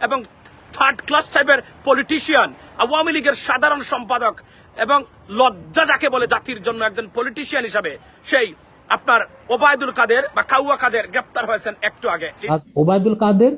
এবং third class টাইপের politician Awami লীগের সাধারণ সম্পাদক এবং লজ্জা যাকে বলে জাতির জন্য একজন পলিটিশিয়ান হিসাবে সেই আপনার ওবায়দুল কাদের বা কাউয়া কাদের গ্রেপ্তার হয়েছেন একটু আগে। ওবায়দুল কাদের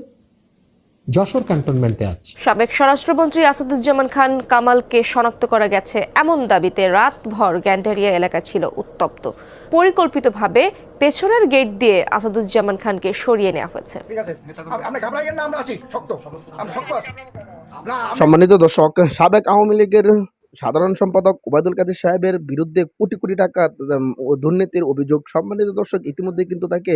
যশোর ক্যান্টনমেন্টে আছে সাবেক স্বরাষ্ট্রমন্ত্রী আসাদুজ্জামান খান কামালকে শনাক্ত করা গেছে এমন দাবিতে রাতভর গ্যান্ডারিয়া এলাকা ছিল উত্তপ্ত। পরিকল্পিতভাবে পেছনের গেট দিয়ে আসাদুজ্জামান খানকে সরিয়ে নেওয়া হয়েছে। ঠিক আছে। আপ- আপনি ঘাবড়াইয়েন না আমরা আছি। শক্ত। আমরা শক্ত আছি। না আমি- সম্মানিত দর্শক সাবেক আওয়ামী লীগের সাধারণ সম্পাদক ওবায়দুল কাদের সাহেবের বিরুদ্ধে কোটি কোটি টাকা দুর্নীতির অভিযোগ। সম্মানিত দর্শক, ইতিমধ্যে কিন্তু তাকে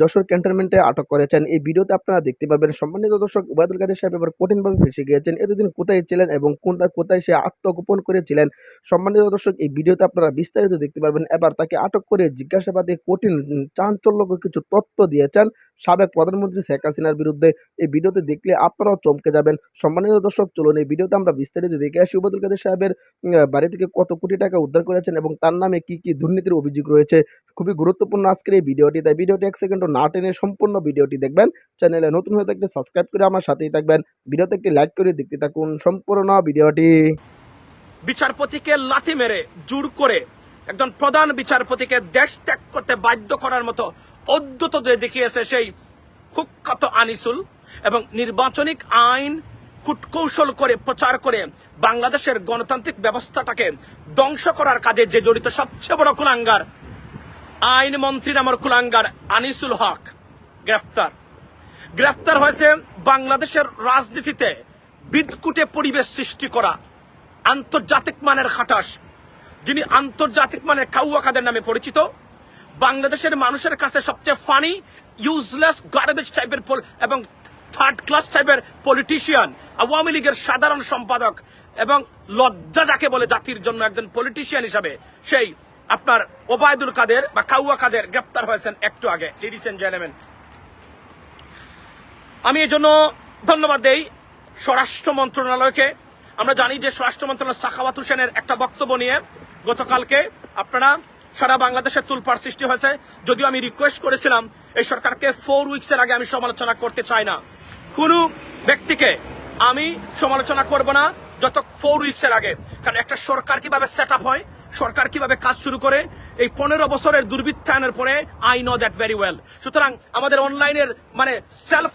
যশোর ক্যান্টনমেন্টে আটক করেছেন। এই ভিডিওতে আপনারা দেখতে পারবেন, সম্মানিত দর্শক, ওবায়দুল কাদের সাহেব এবার কঠিনভাবে ফেসে গিয়েছেন। এতদিন কোথায় ছিলেন এবং কোনটা, কোথায় সে আত্মগোপন করেছিলেন? সম্মানিত দর্শক, এই ভিডিওতে আপনারা বিস্তারিত দেখতে পারবেন। এবার তাকে আটক করে জিজ্ঞাসাবাদে কঠিন, চাঞ্চল্যকর কিছু তথ্য দিয়েছেন সাবেক প্রধানমন্ত্রী শেখ হাসিনার বিরুদ্ধে। এই ভিডিওতে দেখলে আপনারাও চমকে যাবেন। সম্মানিত দর্শক, চলুন এই ভিডিওতে আমরা বিস্তারিত দেখে আসি। উবাদুল কাদের সাহেবের বাড়ি থেকে কত কোটি টাকা উদ্ধার করেছেন এবং তার নামে কি কি দুর্নীতির অভিযোগ রয়েছে, খুবই গুরুত্বপূর্ণ আজকের এই ভিডিওটি। তাই ভিডিওটি এক সেকেন্ডও না টেনে সম্পূর্ণ ভিডিওটি দেখবেন। চ্যানেলে নতুন হয়ে থাকলে সাবস্ক্রাইব করে আমার সাথেই থাকবেন। ভিডিওতে একটি লাইক করে দেখতে থাকুন সম্পূর্ণ ভিডিওটি। বিচারপতিকে লাথি মেরে জোর করে একজন প্রধান বিচারপতিকে দেশ ত্যাগ করতে বাধ্য করার মতো অদ্যত যে দেখিয়েছে সেই কুখ্যাত আনিসুল এবং নির্বাচনিক আইন কূটকৌশল করে প্রচার করে বাংলাদেশের গণতান্ত্রিক ব্যবস্থাটাকে ধ্বংস করার কাজে যে জড়িত সবচেয়ে বড় কুলাঙ্গার, আইন মন্ত্রী নামের কুলাঙ্গার আনিসুল হক, গ্রেফতার। গ্রেফতার হয়েছে বাংলাদেশের রাজনীতিতে বিদকুটে পরিবেশ সৃষ্টি করা আন্তর্জাতিক মানের খাটাস যিনি আন্তর্জাতিক মানের কাউয়া কাদের নামে পরিচিত। বাংলাদেশের মানুষের কাছে সবচেয়ে ফানি ইউজলেস গার্বেজ টাইপের এবং থার্ড ক্লাস টাইপের পলিটিশিয়ান আওয়ামী লীগের সাধারণ সম্পাদক এবং লজ্জা যাকে বলে জাতির জন্য একজন পলিটিশিয়ান হিসাবে, সেই আপনার ওবায়দুল কাদের বা কাউয়া কাদের গ্রেপ্তার হয়েছেন একটু আগে। লেডিস এন্ড জেন্টলম্যান আমি এই জন্য ধন্যবাদ দেই স্বরাষ্ট্র মন্ত্রণালয়কে। আমরা জানি যে স্বরাষ্ট্র মন্ত্রণালয় সাখাওয়াত হোসেনের একটা বক্তব্য নিয়ে গতকালকে আপনারা সারা বাংলাদেশে তুলপার সৃষ্টি হয়েছে। যদিও আমি রিকোয়েস্ট করেছিলাম, এই সরকারকে ফোর উইকসের আগে আমি সমালোচনা করতে চাই না। কোনো ব্যক্তিকে আমি সমালোচনা করব না যত ফোর উইকসের আগে। কারণ একটা সরকার কীভাবে সেট হয়, সরকার কীভাবে কাজ শুরু করে, এই পনেরো বছরের দুর্বৃত্তায়নের পরে I know that very well সুতরাং আমাদের অনলাইনের মানে সেলফ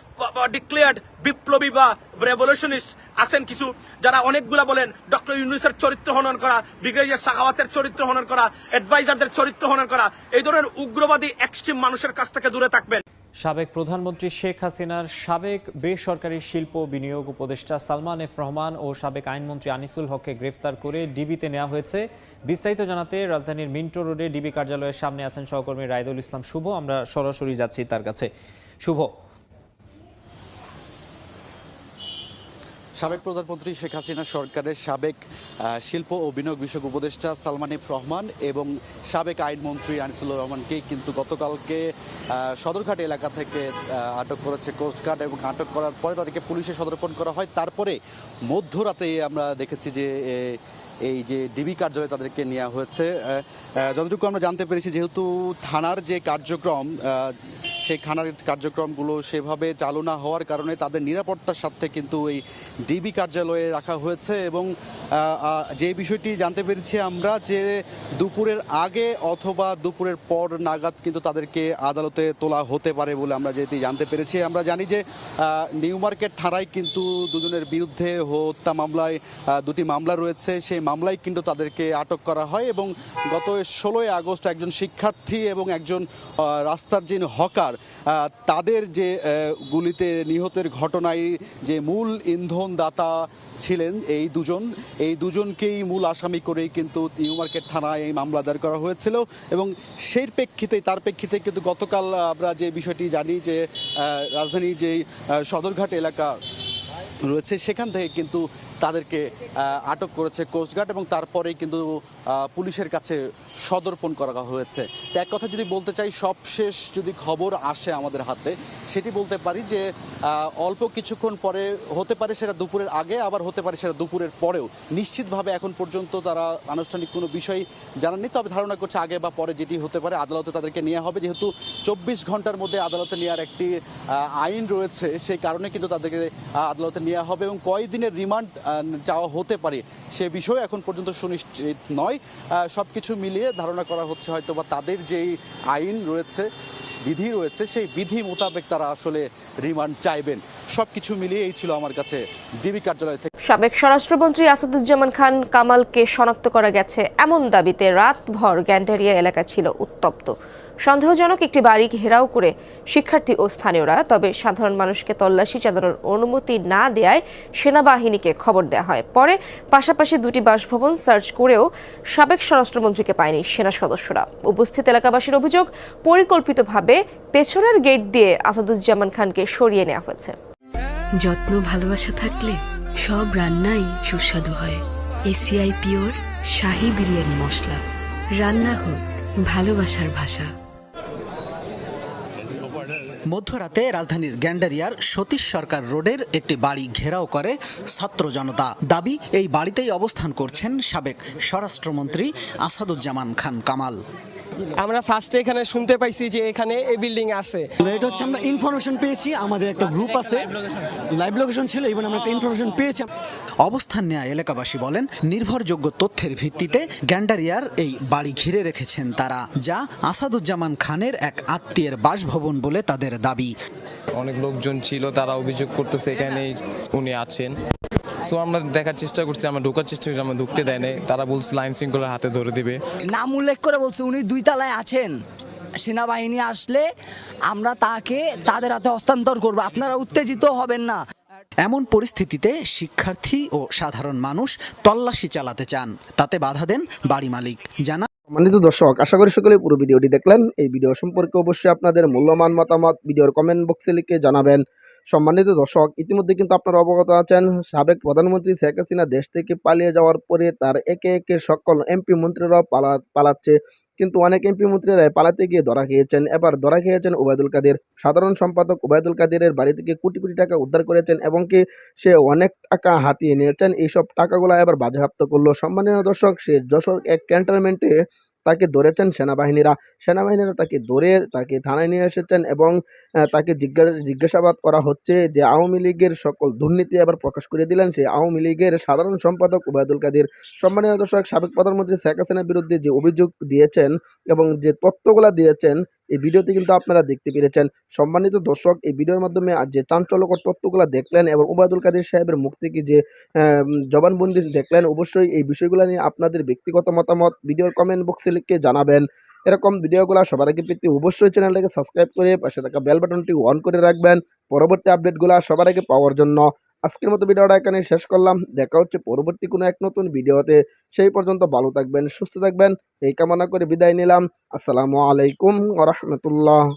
ডিক্লেয়ার্ড বিপ্লবী বা রেভলিউশনিস্ট আছেন কিছু, যারা অনেকগুলা বলেন, ডক্টর ইউনুসের চরিত্র হনন করা, ব্রিগেডিয়ার সাখাওয়াতের চরিত্র হনন করা অ্যাডভাইজারদের চরিত্র হনন করা, এই ধরনের উগ্রবাদী এক্সট্রিম মানুষের কাছ থেকে দূরে থাকবেন। সাবেক প্রধানমন্ত্রী শেখ হাসিনার সাবেক বেসরকারি শিল্প বিনিয়োগ উপদেষ্টা সালমান এফ রহমান ও সাবেক আইনমন্ত্রী আনিসুল হককে গ্রেফতার করে ডিবিতে নেওয়া হয়েছে। বিস্তারিত জানাতে রাজধানীর মিন্টো রোডে ডিবি কার্যালয়ের সামনে আছেন সহকর্মী রায়দুল ইসলাম। শুভ, আমরা সরাসরি যাচ্ছি তার কাছে। শুভ। সাবেক প্রধানমন্ত্রী শেখ হাসিনা সরকারের সাবেক শিল্প ও বিনিয়োগ বিষয়ক উপদেষ্টা সালমান এফ রহমান এবং সাবেক আইনমন্ত্রী আনিসুল্লাহ রহমানকে কিন্তু গতকালকে সদরঘাট এলাকা থেকে আটক করেছে কোস্টগার্ড এবং আটক করার পরে তাদেরকে পুলিশে সদর্পণ করা হয়। তারপরে মধ্যরাতে আমরা দেখেছি যে এই যে ডিবি কার্যালয়ে তাদেরকে নেওয়া হয়েছে। যতটুকু আমরা জানতে পেরেছি, যেহেতু থানার যে কার্যক্রম সেই থানার কার্যক্রমগুলো সেভাবে চালু না হওয়ার কারণে তাদের নিরাপত্তার স্বার্থে কিন্তু এই ডিবি কার্যালয়ে রাখা হয়েছে এবং যে বিষয়টি জানতে পেরেছি আমরা যে দুপুরের আগে অথবা দুপুরের পর নাগাদ কিন্তু তাদেরকে আদালতে তোলা হতে পারে বলে আমরা যেটি জানতে পেরেছি। আমরা জানি যে নিউ মার্কেট থানায় কিন্তু দুজনের বিরুদ্ধে হত্যা মামলায় দুটি মামলা রয়েছে। সেই মামলায় কিন্তু তাদেরকে আটক করা হয় এবং গত ষোলোই আগস্ট একজন শিক্ষার্থী এবং একজন রাস্তার যিনি হকার তাদের যে গুলিতে নিহতের ঘটনায় যে মূল ইন্ধনদাতা ছিলেন এই দুজন, এই দুজনকেই মূল আসামি করেই কিন্তু নিউ মার্কেট থানায় এই মামলা দায়ের করা হয়েছিল এবং সেই প্রেক্ষিতে, তার প্রেক্ষিতে কিন্তু গতকাল আমরা যে বিষয়টি জানি যে রাজধানীর যে সদরঘাট এলাকা রয়েছে, সেখান থেকে কিন্তু তাদেরকে আটক করেছে কোস্টগার্ড এবং তারপরেই কিন্তু পুলিশের কাছে সদর্পণ করা হয়েছে। এক কথা যদি বলতে চাই, সবশেষ যদি খবর আসে আমাদের হাতে, সেটি বলতে পারি যে অল্প কিছুক্ষণ পরে হতে পারে সেটা দুপুরের আগে, আবার হতে পারে সেটা দুপুরের পরেও। নিশ্চিতভাবে এখন পর্যন্ত তারা আনুষ্ঠানিক কোনো বিষয় জানাননি, তবে ধারণা করছে আগে বা পরে যেটি হতে পারে আদালতে তাদেরকে নেওয়া হবে। যেহেতু চব্বিশ ঘণ্টার মধ্যে আদালতে নেওয়ার একটি আইন রয়েছে, সেই কারণে কিন্তু তাদেরকে আদালতে নেওয়া হবে এবং কয়দিনের রিমান্ড চাওয়া হতে পারে। সে বিষয়ে এখন পর্যন্ত সুনিশ্চিত নয়। সব কিছু মিলিয়ে ধারণা করা হচ্ছে হয়তো বা তাদের যেই আইন রয়েছে, বিধি রয়েছে, সেই বিধি মোতাবেক তারা আসলে রিমান্ড চাইবেন। সব কিছু মিলিয়ে এই ছিল আমার কাছে ডিবি কার্যালয় থেকে। সাবেক স্বরাষ্ট্রমন্ত্রী আসাদুজ্জামান খান কামালকে শনাক্ত করা গেছে। এমন দাবিতে রাতভর গ্যান্ডারিয়া এলাকা ছিল উত্তপ্ত। সন্দেহজনক একটি বাড়ি ঘেরাও করে শিক্ষার্থী ও স্থানীয়রা, তবে সাধারণ মানুষকে তল্লাশি চালানোর অনুমতি না দেয়ায় সেনাবাহিনীকে খবর দেওয়া হয়। পরে পাশাপাশি দুটি বাসভবন সার্চ করেও সাবেক স্বরাষ্ট্রমন্ত্রীকে পায়নি সেনা সদস্যরা। উপস্থিত এলাকাবাসীর অভিযোগ, পরিকল্পিতভাবে পেছনের গেট দিয়ে আসাদুজ্জামান খানকে সরিয়ে নেওয়া হয়েছে। যত্ন, ভালোবাসা থাকলে সব রান্নাই সুস্বাদু হয়। ACI pure Shahi biryani masala. রান্না হোক, ভালোবাসার ভাষা। মধ্যরাতে রাজধানীর গ্যান্ডারিয়ার সতীশ সরকার রোডের একটি বাড়ি ঘেরাও করে ছাত্র জনতা। দাবি এই বাড়িতেই অবস্থান করছেন সাবেক স্বরাষ্ট্রমন্ত্রী আসাদুজ্জামান খান কামাল। আমরা ফার্স্টে এখানে শুনতে পাইছি যে এখানে এই বিল্ডিং আছে। এটা হচ্ছে আমরা ইনফরমেশন পেয়েছি আমাদের একটা গ্রুপ আছে। লাইভ লোকেশন ছিল এবং আমরা একটা ইনফরমেশন পেয়েছি। অবস্থান নেয়া এলাকাবাসী বলেন নির্ভরযোগ্য তথ্যের ভিত্তিতে গ্যান্ডারিয়ার এই বাড়ি ঘিরে রেখেছেন তারা যা আসাদুজ্জামান খানের এক আত্মীয়ের বাসভবন বলে তাদের দাবি। অনেক লোকজন ছিল তারা অভিযোগ করতেছে এখানে উনি আছেন। সো আমরা দেখার চেষ্টা করছি আমরা ঢোকার চেষ্টা করছি আমরা ঢুকতে দেয় নাই। তারা বলছে লাইন শৃঙ্খলা হাতে ধরে দিবে। নাম উল্লেখ করে বলছে উনি দুই তলায় আছেন। সেনাবাহিনী আসলে আমরা তাকে তাদের হাতে হস্তান্তর করব। আপনারা উত্তেজিত হবেন না। এমন পরিস্থিতিতে শিক্ষার্থী ও সাধারণ মানুষ তল্লাশি চালাতে চান। তাতে বাধা দেন বাড়ি মালিক। জানা সম্মানিত দর্শক, আশা করি সকলে পুরো ভিডিওটি দেখলেন। এই ভিডিও সম্পর্কে অবশ্যই আপনাদের মূল্যবান মতামত ভিডিওর কমেন্ট বক্সে লিখে জানাবেন। সম্মানিত দর্শক, ইতিমধ্যে কিন্তু আপনারা অবগত আছেন, সাবেক প্রধানমন্ত্রী শেখ হাসিনা দেশ থেকে পালিয়ে যাওয়ার পরে তার একে একে সকল এমপি মন্ত্রীরাও পালা পালাচ্ছে। কিন্তু অনেক এমপি মন্ত্রীরাই পালাতে গিয়ে ধরা খেয়েছেন। এবার ধরা খেয়েছেন ওবায়দুল কাদের। সাধারণ সম্পাদক ওবায়দুল কাদেরের বাড়ি থেকে কোটি কোটি টাকা উদ্ধার করেছেন এবং কি সে অনেক টাকা হাতিয়ে নিয়েছেন। এইসব টাকাগুলো এবার বাজেয়াপ্ত করল। সম্মানীয় দর্শক, সে যশোর এক ক্যান্টনমেন্টে তাকে ধরেছেন সেনাবাহিনীরা। সেনাবাহিনীরা তাকে ধরে তাকে থানায় নিয়ে এসেছেন এবং তাকে জিজ্ঞাসা, জিজ্ঞাসাবাদ করা হচ্ছে যে আওয়ামী লীগের সকল দুর্নীতি আবার প্রকাশ করে দিলেন সে আওয়ামী লীগের সাধারণ সম্পাদক উবায়দুল কাদের। সম্মানীয় দর্শক, সাবেক প্রধানমন্ত্রী শেখ হাসিনার বিরুদ্ধে যে অভিযোগ দিয়েছেন এবং যে তথ্যগুলা দিয়েছেন এই ভিডিওতে কিন্তু আপনারা দেখতে পেরেছেন সম্মানিত দর্শক, এই ভিডিওর মাধ্যমে যে চাঞ্চল্যকর তথ্যগুলো দেখলেন এবং ওবায়দুল কাদের সাহেবের মুখ থেকে যে জবানবন্দি দেখলেন, অবশ্যই এই বিষয়গুলো নিয়ে আপনাদের ব্যক্তিগত মতামত ভিডিওর কমেন্ট বক্সে লিখে জানাবেন। এরকম ভিডিওগুলো সবার আগে পেতে অবশ্যই চ্যানেলটাকে সাবস্ক্রাইব করে পাশে থাকা বেল বাটনটি অন করে রাখবেন। পরবর্তী আপডেটগুলো সবার আগে পাওয়ার জন্য আজকের মতো ভিডিওটা এখানে শেষ করলাম। দেখা হচ্ছে পরবর্তী কোনো এক নতুন ভিডিওতে। সেই পর্যন্ত ভালো থাকবেন, সুস্থ থাকবেন। এই কামনা করে বিদায় নিলাম। আসসালামু আলাইকুম ওরহমতুল্লাহ